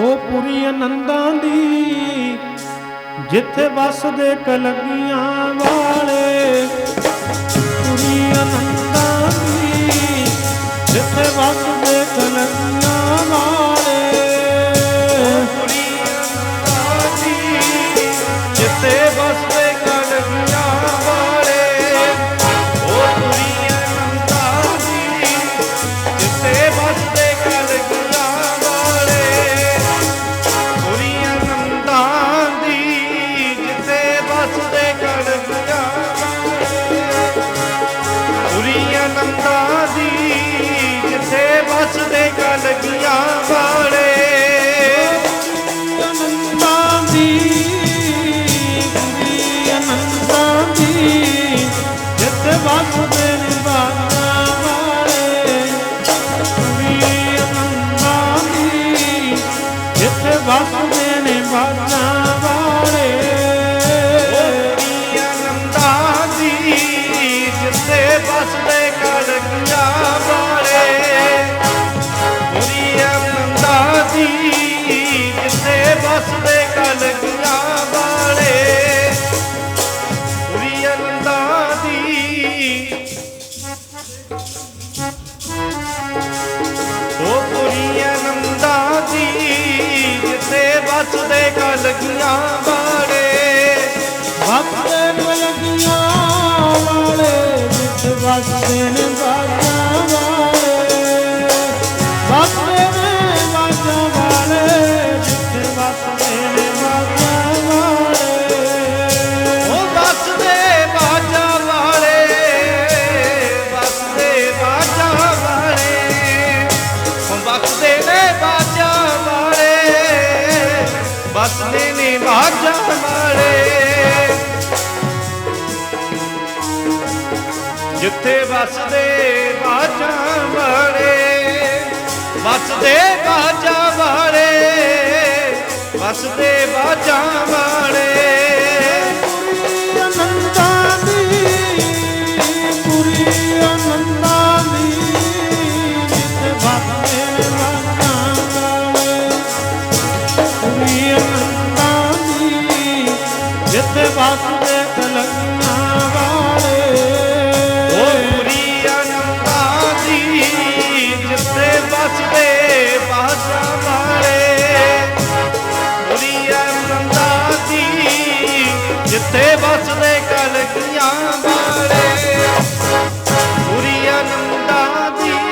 ਉਹ ਪੂਰੀ ਆਨੰਦਾਂ ਦੀ ਜਿੱਥੇ ਵਸਦੇ ਕਲਗੀਆਂ ਵਾਲੇ ਜਿੱਥੇ ਵਸਦੇ ਕਲਗੀਆਂ ਵਾਲੇ। ਅਨੰਦਾਂ ਦੀ ਗੁਰੀ ਅਨੰਦਾਂ ਦੀ ਜਿੱਥੇ ਵਸਦੇ ਨੇ ਬਾਣਾ ਵਾਲੇ। ਗੁਰੀ ਅਨੰਦਾਂ ਦੀ ਜਿੱਥੇ ਵਸਦੇ ਨੇ ਉਹ ਪੁਰੀਆਂ ਨੰਦਾਂ ਦੀ ਜਿੱਥੇ ਵਸਦੇ ਕਲਗੀਆਂ ਵਾਲੇ। ਵਸਦੇ ਕਲਗੀਆਂ ਵਾਲੇ ਜਿੱਥੇ ਵਸਦੇ ਵਸਦੇ ਨੇ ਬਾਜਾ ਵਾਲੇ। ਜਿੱਥੇ ਵਸਦੇ ਬਾਜਾ ਵਾਲੇ ਵਸਦੇ ਬਾਜਾ ਵਾਲੇ ਵਸਦੇ ਬਾਜਾ ਵਾਲੇ। ਜਿੱਥੇ ਵਸਦੇ ਕਲਗੀਆਂ ਵਾਲੇ। ਉਹ ਪੁਰੀ ਆਨੰਦਾਂ ਦੀ ਜਿੱਥੇ ਵਸਦੇ ਬਾਜਾ ਵਾਲੇ। ਪੁਰੀ ਆਨੰਦਾਂ ਦੀ ਜਿੱਥੇ ਵਸਦੇ ਕਲਗੀਆਂ ਵਾਲੇ। ਪੁਰੀ ਆਨੰਦਾਂ ਦੀ